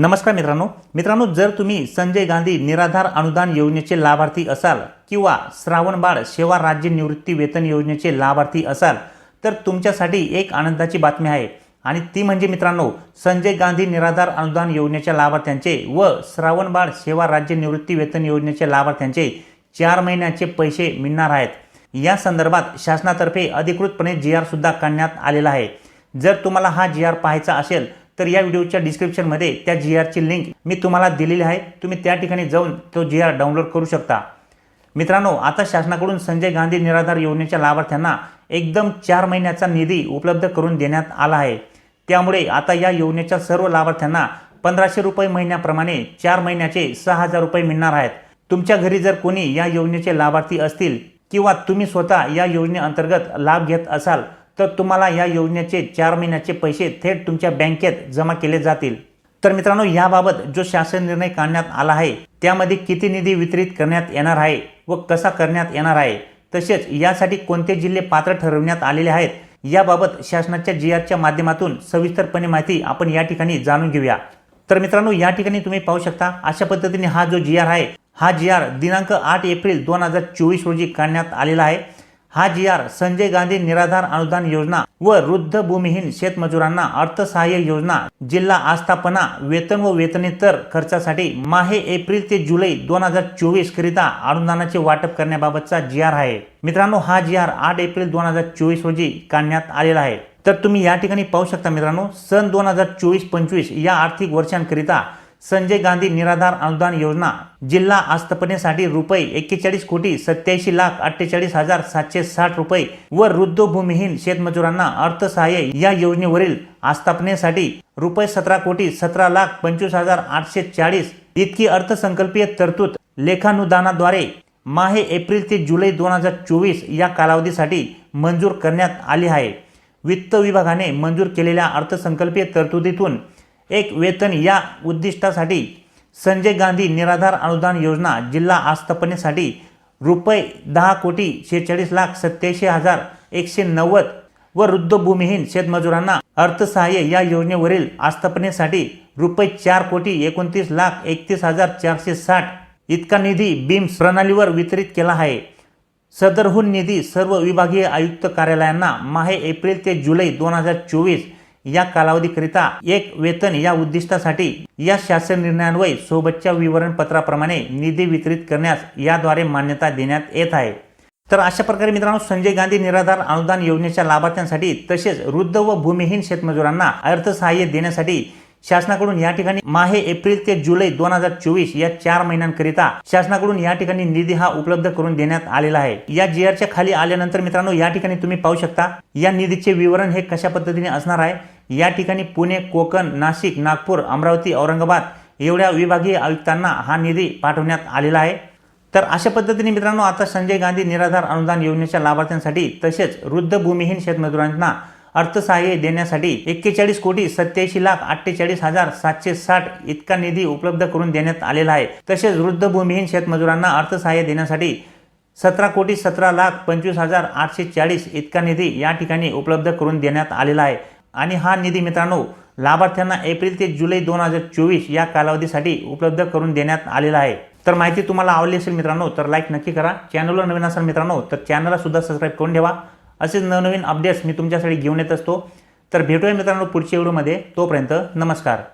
नमस्कार मित्रांनो. मित्रांनो जर तुम्ही संजय गांधी निराधार अनुदान योजनेचे लाभार्थी असाल किंवा श्रावणबाळ सेवा राज्य निवृत्ती वेतन योजनेचे लाभार्थी असाल तर तुमच्यासाठी एक आनंदाची बातमी आहे. आणि ती म्हणजे मित्रांनो संजय गांधी निराधार अनुदान योजनेच्या लाभार्थ्यांचे व श्रावणबाळ सेवा राज्य निवृत्ती वेतन योजनेच्या लाभार्थ्यांचे चार महिन्याचे पैसे मिळणार आहेत. या संदर्भात शासनातर्फे अधिकृतपणे जी आर सुद्धा काढण्यात आलेला आहे. जर तुम्हाला हा जी आर पाहायचा असेल तर या व्हिडिओच्या डिस्क्रिप्शनमध्ये त्या जी आरची लिंक मी तुम्हाला दिलेली आहे. तुम्ही त्या ठिकाणी जाऊन तो जी आर डाउनलोड करू शकता. मित्रांनो आता शासनाकडून संजय गांधी निराधार योजनेच्या लाभार्थ्यांना एकदम चार महिन्याचा निधी उपलब्ध करून देण्यात आला आहे. त्यामुळे आता या योजनेच्या सर्व लाभार्थ्यांना पंधराशे रुपये महिन्याप्रमाणे चार महिन्याचे सहा हजार रुपये मिळणार आहेत. तुमच्या घरी जर कोणी या योजनेचे लाभार्थी असतील किंवा तुम्ही स्वतः या योजनेअंतर्गत लाभ घेत असाल तर तुम्हाला या योजनेचे चार महिन्याचे पैसे थेट तुमच्या बँकेत जमा केले जातील. तर मित्रांनो याबाबत जो शासन निर्णय काढण्यात आला आहे त्यामध्ये किती निधी वितरित करण्यात येणार आहे व कसा करण्यात येणार आहे तसेच यासाठी कोणते जिल्हे पात्र ठरवण्यात आलेले आहेत याबाबत शासनाच्या जी आरच्या माध्यमातून सविस्तरपणे माहिती आपण या ठिकाणी जाणून घेऊया. तर मित्रांनो या ठिकाणी तुम्ही पाहू शकता अशा पद्धतीने हा जो जी आर आहे हा जी आर दिनांक आठ एप्रिल दोन हजार चोवीस रोजी काढण्यात आलेला आहे. हा जी आर संजय गांधी निराधार अनुदान योजना व वृद्ध भूमिहीन शेतमजुरांना अर्थसहाय्य योजना जिल्हा आस्थापना वेतन व वेतनेतर खर्चासाठी माहे एप्रिल ते जुलै दोन हजार चोवीस करिता अनुदानाचे वाटप करण्याबाबतचा जी आर आहे. मित्रांनो हा जी आर आठ एप्रिल दोन हजार चोवीस रोजी काढण्यात आलेला आहे. तर तुम्ही या ठिकाणी पाहू शकता मित्रांनो सन दोन हजार चोवीस पंचवीस या आर्थिक वर्षांकरिता संजय गांधी निराधार अनुदान योजना जिल्हा आस्थापनेसाठी रुपये एक्केचाळीस कोटी सत्याऐंशी लाख अठ्ठेचाळीस हजार सातशे साठ रुपये व वृद्ध भूमिहीन शेतमजुरांना अर्थसहाय्य या योजनेवरील आस्थापनेसाठी रुपये सतरा कोटी सतरा लाख पंचवीस हजार आठशे चाळीस इतकी अर्थसंकल्पीय तरतूद लेखानुदानाद्वारे माहे एप्रिल ते जुलै दोन हजार चोवीस या कालावधीसाठी मंजूर करण्यात आली आहे. वित्त विभागाने मंजूर केलेल्या अर्थसंकल्पीय तरतुदीतून एक वेतन या उद्दिष्टासाठी संजय गांधी निराधार अनुदान योजना जिल्हा आस्थापनेसाठी रुपये दहा कोटी शेहेचाळीस लाख सत्याऐंशी हजार एकशे नव्वद व वृद्ध भूमिहीन शेतमजुरांना अर्थसहाय्य या योजनेवरील आस्थापनेसाठी रुपये चार कोटी एकोणतीस लाख एकतीस हजार चारशे साठ इतका निधी बीम्स प्रणालीवर वितरित केला आहे. सदरहून निधी सर्व विभागीय आयुक्त कार्यालयांना माहे एप्रिल ते जुलै दोन हजार चोवीस या कालावधीकरिता एक वेतन या उद्दिष्टासाठी या शासन निर्णयान्वये सोबतच्या विवरणपत्राप्रमाणे निधी वितरित करण्यास याद्वारे मान्यता देण्यात येत आहे. तर अशा प्रकारे मित्रांनो संजय गांधी निराधार अनुदान योजनेच्या लाभार्थ्यांसाठी तसेच वृद्ध व भूमिहीन शेतमजुरांना अर्थसहाय्य देण्यासाठी शासनाकडून या ठिकाणी माहे एप्रिल ते जुलै दोन हजार चोवीस या चार महिन्यांकरिता शासनाकडून या ठिकाणी निधी हा उपलब्ध करून देण्यात आलेला आहे. या जी आरच्या खाली आल्यानंतर मित्रांनो या ठिकाणी तुम्ही पाहू शकता या निधीचे विवरण हे कशा पद्धतीने असणार आहे? या ठिकाणी पुणे कोकण नाशिक नागपूर अमरावती औरंगाबाद एवढ्या विभागीय आयुक्तांना हा निधी पाठवण्यात आलेला आहे. तर अशा पद्धतीने मित्रांनो आता संजय गांधी निराधार अनुदान योजनेच्या लाभार्थ्यांसाठी तसेच वृद्ध भूमिहीन शेतमजुरांना अर्थसहाय्य देण्यासाठी एक्केचाळीस कोटी सत्याऐंशी लाख अठ्ठेचाळीस हजार सातशे साठ इतका निधी उपलब्ध करून देण्यात आलेला आहे. तसेच वृद्ध भूमिहीन शेतमजुरांना अर्थसहाय्य देण्यासाठी सतरा कोटी सतरा लाख पंचवीस हजार आठशे चाळीस इतका निधी या ठिकाणी उपलब्ध करून देण्यात आलेला आहे. आणि हा निधी मित्रांनो लाभार्थ्यांना एप्रिल ते जुलै दोन हजार चोवीस या कालावधीसाठी उपलब्ध करून देण्यात आलेला आहे. तर माहिती तुम्हाला आवडली असेल मित्रांनो तर लाईक नक्की करा. चॅनलवर नवीन असाल मित्रांनो तर चॅनलला सुद्धा सबस्क्राईब करून ठेवा. असेच नवनवीन अपडेट्स मी तुमच्यासाठी घेऊन येत असतो. तर भेटूया मित्रांनो पुढच्या व्हिडिओमध्ये तोपर्यंत नमस्कार.